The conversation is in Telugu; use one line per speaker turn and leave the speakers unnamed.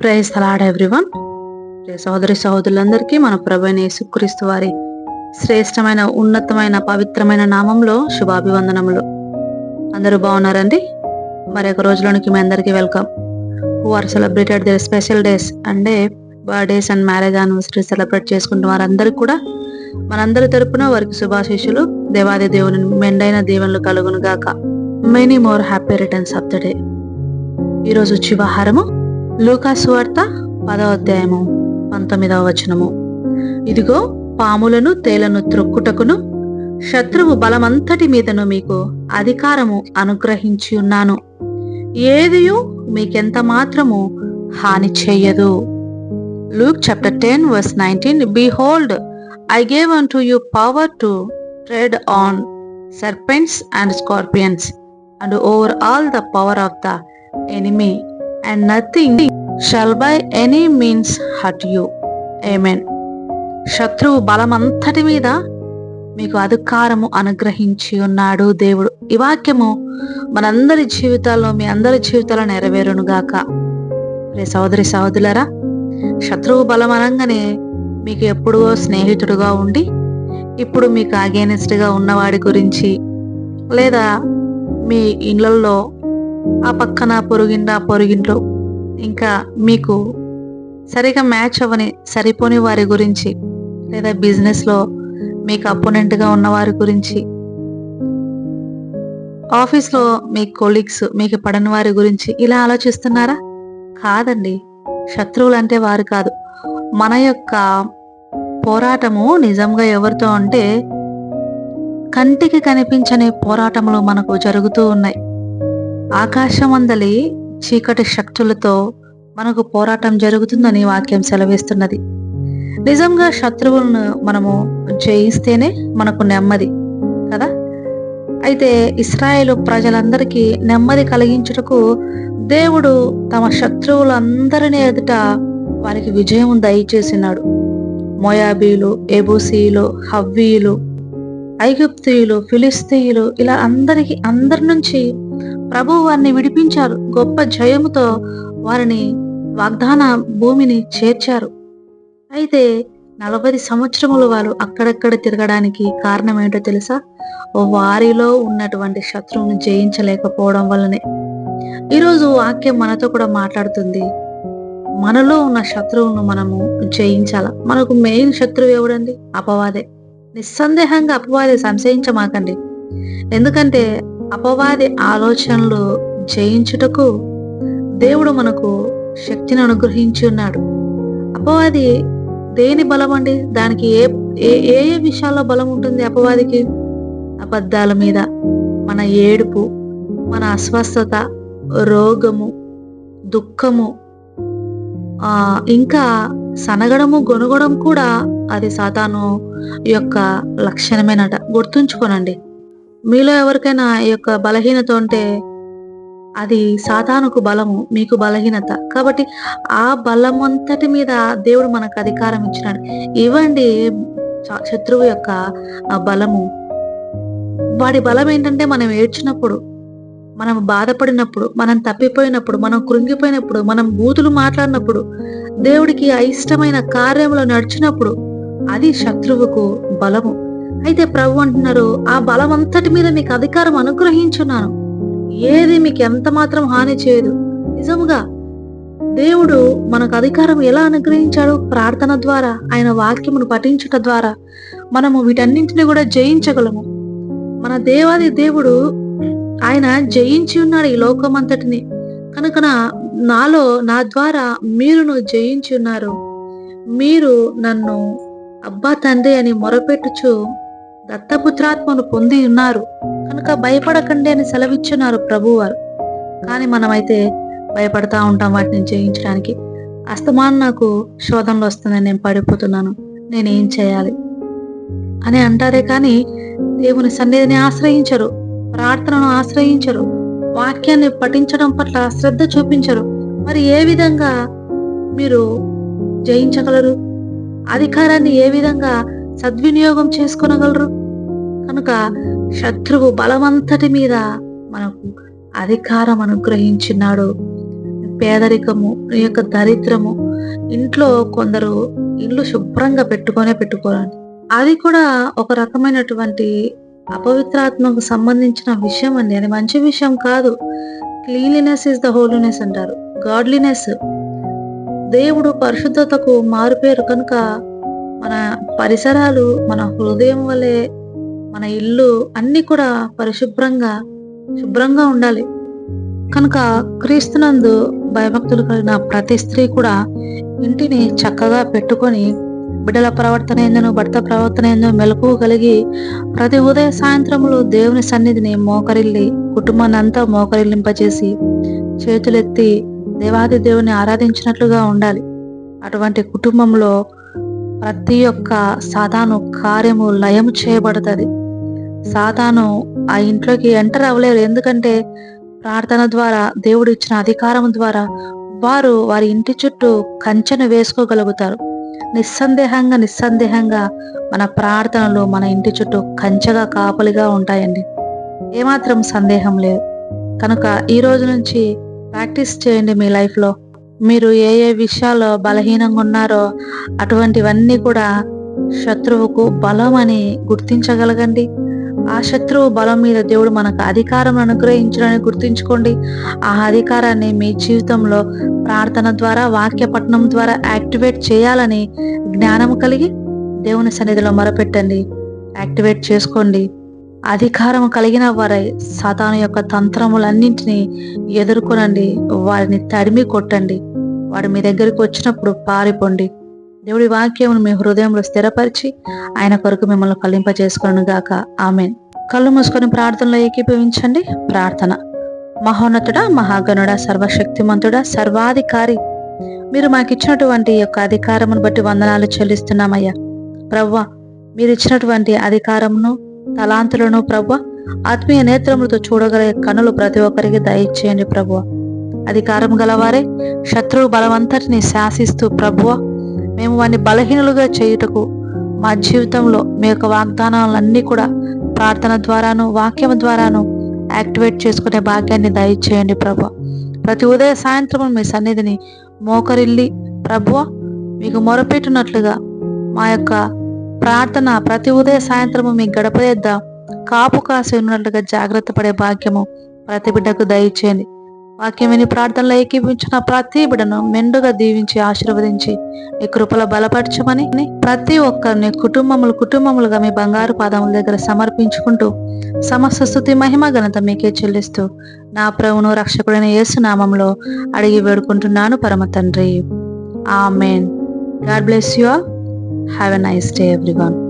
ప్రేస్ తలాడ్ ఎవ్రీవన్ ప్రియ సహోదరి సహోదరులందరికీ మన ప్రభైన యేసుక్రీస్తు వారి శ్రేష్టమైన ఉన్నతమైన పవిత్రమైన నామంలో శుభాభివందనములు. అందరూ బాగున్నారండి? మరి ఒక రోజులోనికి మీ అందరికీ welcome. Who are celebrated their special days అంటే birthdays and marriage anniversary celebrate చేసుకుంటున్న వారందరికీ కూడా మనందరి తరపున వారికి శుభాశీషులు దేవాది దేవుని మెండైన దీవెనలు కలుగును గాక many more happy returns of the day ఈరోజు శివాహారము లూకాసు వార్త పదవ అధ్యాయము పంతొమ్మిదవ వచనము. ఇదిగో పాములను తేలను త్రొక్కుటకును శత్రువు బలమంతటి మీదను మీకు అధికారము అనుగ్రహించి ఉన్నాను. ఏదియు మీకెంత మాత్రము హాని చెయ్యదు Luke chapter ten verse nineteen behold I gave unto you power to tread on serpents and scorpions and over all the power of the enemy and nothing shall by any means hurt you. Amen శత్రువు బలమంతటి మీద మీకు అధికారము అనుగ్రహించి ఉన్నాడు దేవుడు. ఈ వాక్యము మనందరి జీవితాల్లో మీ అందరి జీవితాల్లో నెరవేరును గాక. రే సహోదరి సహోదరులరా శత్రువు బలం అనగానే మీకు ఎప్పుడో స్నేహితుడుగా ఉండి ఇప్పుడు మీకు against ఉన్నవాడి గురించి లేదా మీ ఇళ్ళల్లో ఆ పక్కన పొరుగింట పొరుగింట్లో ఇంకా మీకు సరిగా మ్యాచ్ అవ్వని సరిపోని వారి గురించి లేదా బిజినెస్లో మీకు అపోనెంట్గా ఉన్న వారి గురించి ఆఫీస్లో మీ కొలీగ్స్ మీకు పడని వారి గురించి ఇలా ఆలోచిస్తున్నారా? కాదండి. శత్రువులు అంటే వారు కాదు. మన యొక్క పోరాటము నిజంగా ఎవరితో అంటే కంటికి కనిపించని పోరాటములు మనకు జరుగుతూ ఉన్నాయి. ఆకాశం అందలి చీకటి శక్తులతో మనకు పోరాటం జరుగుతుందని వాక్యం సెలవిస్తున్నది. నిజంగా శత్రువులను మనము జయిస్తేనే మనకు నెమ్మది కదా? అయితే ఇస్రాయేల్ ప్రజలందరికీ నెమ్మది కలిగించుటకు దేవుడు తమ శత్రువులందరినీ ఎదుట వారికి విజయం దయచేసినాడు. మోయాబీలు ఎబూసీలు హవ్వీయులు ఐగుప్తీయులు ఫిలిస్తీయులు ఇలా అందరికి అందరి నుంచి ప్రభు వారిని విడిపించారు. గొప్ప జయముతో వారిని వాగ్దాన భూమిని చేర్చారు. అయితే నలభై సంవత్సరములు వారు అక్కడక్కడ తిరగడానికి కారణం ఏంటో తెలుసా? వారిలో ఉన్నటువంటి శత్రువును జయించలేకపోవడం వల్లనే. ఈరోజు వాక్యం మనతో కూడా మాట్లాడుతుంది. మనలో ఉన్న శత్రువును మనము జయించాల? మనకు మెయిన్ శత్రువు ఎవడండి? అపవాదే. నిస్సందేహంగా అపవాదే సంశయించమాకండి. ఎందుకంటే అపవాది ఆలోచనలు జయించుటకు దేవుడు మనకు శక్తిని అనుగ్రహించి ఉన్నాడు. అపవాది దేని బలం అండి? దానికి ఏ ఏ ఏ విషయాల్లో బలం ఉంటుంది అపవాదికి? అబద్ధాల మీద మన ఏడుపు మన అస్వస్థత రోగము దుఃఖము ఇంకా సనగడము గొనగడం కూడా అది సాతాను యొక్క లక్షణమేనట. గుర్తుంచుకోనండి. మీలో ఎవరికైనా ఈ యొక్క బలహీనత ఉంటే అది సాతానుకు బలము మీకు బలహీనత. కాబట్టి ఆ బలం అంతటి మీద దేవుడు మనకు అధికారం ఇచ్చినాడు. ఇవ్వండి శత్రువు యొక్క బలము. వాడి బలం ఏంటంటే మనం ఏడ్చినప్పుడు మనం బాధపడినప్పుడు మనం తప్పిపోయినప్పుడు మనం కృంగిపోయినప్పుడు మనం బూతులు మాట్లాడినప్పుడు దేవుడికి అయిష్టమైన కార్యములు నడిచినప్పుడు అది శత్రువుకు బలము. అయితే ప్రభు అంటున్నారు ఆ బలం అంతటి మీద మీకు అధికారం అనుగ్రహించున్నాను. ఏది మీకు ఎంత మాత్రం హాని చేయదు. నిజముగా దేవుడు మనకు అధికారం ఎలా అనుగ్రహించాడు? ప్రార్థన ద్వారా ఆయన వాక్యమును పఠించుట ద్వారా మనము వీటన్నింటిని కూడా జయించగలము. మన దేవాది దేవుడు ఆయన జయించి ఉన్నాడు ఈ లోకమంతటిని. కనుక నాలో నా ద్వారా మీరును జయించి ఉన్నారు. మీరు నన్ను అబ్బా తండ్రి అని మొరపెట్టుచు దత్తపుత్రాత్మను పొంది ఉన్నారు. కనుక భయపడకండి అని సెలవిచ్చున్నారు ప్రభువారు. కానీ మనమైతే భయపడతా ఉంటాం వాటిని జయించడానికి. అస్తమాన్ నాకు శోధనలు వస్తుందని నేను పడిపోతున్నాను. నేనేం చేయాలి? అని అంటారే కానీ దేవుని సన్నిధిని ఆశ్రయించరు. ప్రార్థనను ఆశ్రయించరు. వాక్యాన్ని పఠించడం పట్ల శ్రద్ధ చూపించరు. మరి ఏ విధంగా మీరు జయించగలరు? అధికారాన్ని ఏ విధంగా సద్వినియోగం చేసుకోనగలరు? కనుక శత్రువు బలమంతటి మీద మనకు అధికారం అనుగ్రహించినాడు. పేదరికము నీ యొక్క దరిద్రము ఇంట్లో కొందరు ఇల్లు శుభ్రంగా పెట్టుకొనే పెట్టుకోరండి అది కూడా ఒక రకమైనటువంటి అపవిత్రాత్మకు సంబంధించిన విషయం అండి. అది మంచి విషయం కాదు. క్లీన్లీనెస్ ఇస్ ద హోలీనెస్ అంటారు. గాడ్లీనెస్ దేవుడు పరిశుద్ధతకు మారుపేరు కనుక మన పరిసరాలు మన హృదయం వలె మన ఇల్లు అన్ని కూడా పరిశుభ్రంగా శుభ్రంగా ఉండాలి. కనుక క్రీస్తునందు భయభక్తులు కలిగిన ప్రతి స్త్రీ కూడా ఇంటిని చక్కగా పెట్టుకొని బిడ్డల ప్రవర్తన ఏందను భర్త ప్రవర్తన ఏందో మెలకు కలిగి ప్రతి ఉదయ సాయంత్రములు దేవుని సన్నిధిని మోకరిల్లి కుటుంబాన్ని అంతా మోకరిల్లింపజేసి చేతులెత్తి దేవాది దేవుని ఆరాధించినట్లుగా ఉండాలి. అటువంటి కుటుంబంలో ప్రతి ఒక్క సాధాను కార్యము లయము చేయబడుతుంది. సాతాను ఆ ఇంట్లోకి ఎంటర్ అవ్వలేరు. ఎందుకంటే ప్రార్థన ద్వారా దేవుడు ఇచ్చిన అధికారం ద్వారా వారు వారి ఇంటి చుట్టూ కంచెను వేసుకోగలుగుతారు. నిస్సందేహంగా నిస్సందేహంగా మన ప్రార్థనలు మన ఇంటి చుట్టూ కంచెగా కాపలిగా ఉంటాయండి. ఏమాత్రం సందేహం లేదు. కనుక ఈ రోజు నుంచి ప్రాక్టీస్ చేయండి మీ లైఫ్లో. మీరు ఏ ఏ విషయాల్లో బలహీనంగా ఉన్నారో అటువంటివన్నీ కూడా శత్రువుకు బలం అని గుర్తించగలగండి. ఆ శత్రువు బలం మీద దేవుడు మనకు అధికారం అనుగ్రహించడానికి గుర్తుంచుకోండి. ఆ అధికారాన్ని మీ జీవితంలో ప్రార్థన ద్వారా వాక్య పఠనం ద్వారా యాక్టివేట్ చేయాలని జ్ఞానం కలిగి దేవుని సన్నిధిలో మొరపెట్టండి. యాక్టివేట్ చేసుకోండి. అధికారం కలిగిన వారై సాతాను యొక్క తంత్రములన్నింటినీ ఎదుర్కొనండి. వారిని తడిమి కొట్టండి. వాడు మీ దగ్గరికి వచ్చినప్పుడు పారిపోండి. దేవుడి వాక్యమును మీ హృదయంలో స్థిరపరిచి ఆయన కొరకు మిమ్మల్ని కల్లింపజేసుకోను గాక. ఆమెన్. కళ్ళు మూసుకొని ప్రార్థనలో ఏకీభవించండి. ప్రార్థన. మహోన్నతుడా మహాగణుడ సర్వశక్తిమంతుడా సర్వాధికారి. మీరు మాకు ఇచ్చినటువంటి యొక్క అధికారమును బట్టి వందనాలు చెల్లిస్తున్నామయ్యా. ప్రవ్వ మీరు ఇచ్చినటువంటి అధికారమును తలాంతులను ప్రవ్వ ఆత్మీయ నేత్రములతో చూడగలిగే కనులు ప్రతి ఒక్కరికి దయచేయండి ప్రభువ అధికారం గలవారే శత్రువు బలవంతటిని శాసిస్తూ ప్రభువ మేము వారిని బలహీనులుగా చేయుటకు మా జీవితంలో మీ యొక్క వాగ్దానాలన్నీ కూడా ప్రార్థన ద్వారాను వాక్యం ద్వారాను యాక్టివేట్ చేసుకునే భాగ్యాన్ని దయచేయండి ప్రభు. ప్రతి ఉదయ సాయంత్రం మీ సన్నిధిని మోకరిల్లి ప్రభువ మీకు మొరపెట్టినట్లుగా మా యొక్క ప్రార్థన ప్రతి ఉదయ సాయంత్రము మీ గడపదేద్దాం కాపు కాసి ఉన్నట్లుగా జాగ్రత్త పడే భాగ్యము ప్రతి బిడ్డకు దయచేయండి. వాక్యం ప్రార్థనలో ఏకీపించిన ప్రతి బిడను మెండుగా దీవించి ఆశీర్వదించి మీ కృపల బలపరచమని ప్రతి ఒక్కరిని కుటుంబములు కుటుంబములుగా మీ బంగారు పాదముల దగ్గర సమర్పించుకుంటూ సమస్త స్థుతి మహిమ ఘనత మీకే చెల్లిస్తూ నా ప్రభును రక్షకుడైన యేసునామంలో అడిగి వేడుకుంటున్నాను పరమ తండ్రి. Amen God bless you all. Have a nice day everyone.